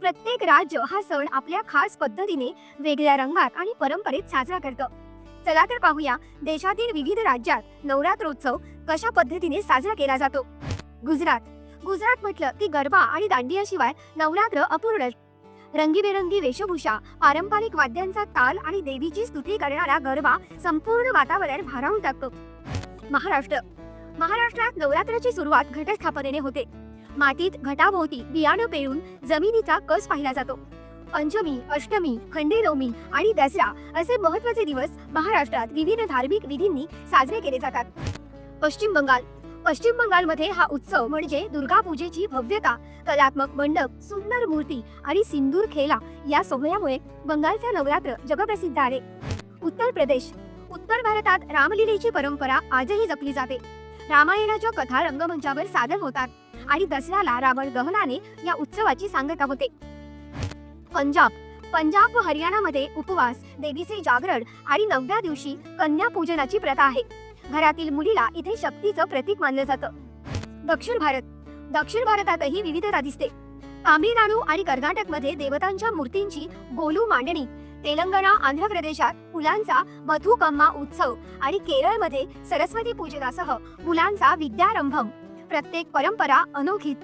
प्रत्येक राज्य हा सण आपल्या खास पद्धतीने वेगळ्या रंगात आणि परंपरेत साजरा करतं. चला तर पाहूया देशातील विविध राज्यात नवरात्रोत्सव कशा पद्धतीने साजरा केला जातो. गुजरात. गुजरात म्हटलं की गरबा आणि दांडियाशिवाय नवरात्र अपूर्ण. रंगीबेरंगी वेशभूषा पारंपरिक वाद्यांचा ताल आणि देवीची स्तुती करणारा गरबा संपूर्ण वातावरण भारावून टाकतो. महाराष्ट्र. महाराष्ट्रात नवरात्राची सुरुवात घटस्थापनेने होते. मातीत घटाभोवती बियाणं पेरून जमिनीचा कस पाहिला जातो. पंचमी अष्टमी खंडेनवमी आणि दसरा असे महत्त्वाचे दिवस महाराष्ट्रात विविध धार्मिक विधींनी साजरे केले जातात. पश्चिम बंगाल. पश्चिम बंगालमध्ये हा उत्सव म्हणजे दुर्गा पूजेची भव्यता कलात्मक मंडप सुंदर मूर्ती आणि सिंदूर खेला या सोहळ्यामुळे बंगालचा नवरात्र जगप्रसिद्ध आहे. उत्तर प्रदेश. उत्तर भारतात रामलीलेची परंपरा आजही जपली जाते. रामायणाच्या कथा रंगमंचावर सादर होतात. आणि दसऱ्याला रावण दहनाने या उत्सवाची सांगता होते. पंजाब. पंजाब व हरियाणामध्ये उपवास देवीचे जागरण आणि नवव्या दिवशी कन्या पूजनाची प्रथा आहे. घरातील मुलीला इथे शक्तीचं प्रतीक मानलं जातं. दक्षिण भारत. दक्षिण भारतातही विविधता दिसते. तामिळनाडू आणि कर्नाटकमध्ये देवतांच्या मूर्तींची गोलू मांडणी तेलंगणा आंध्र प्रदेशात फुलांचा मधुकम्मा उत्सव आणि केरळमध्ये सरस्वती पूजनासह मुलांचा विद्यारंभम. प्रत्येक परंपरा अनोखी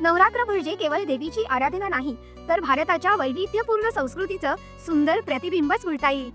नवरात्र म्हणजे केवळ देवीची आराधना नाही तर भारताच्या वैविध्यपूर्ण संस्कृतीचं सुंदर प्रतिबिंबच म्हणता येईल.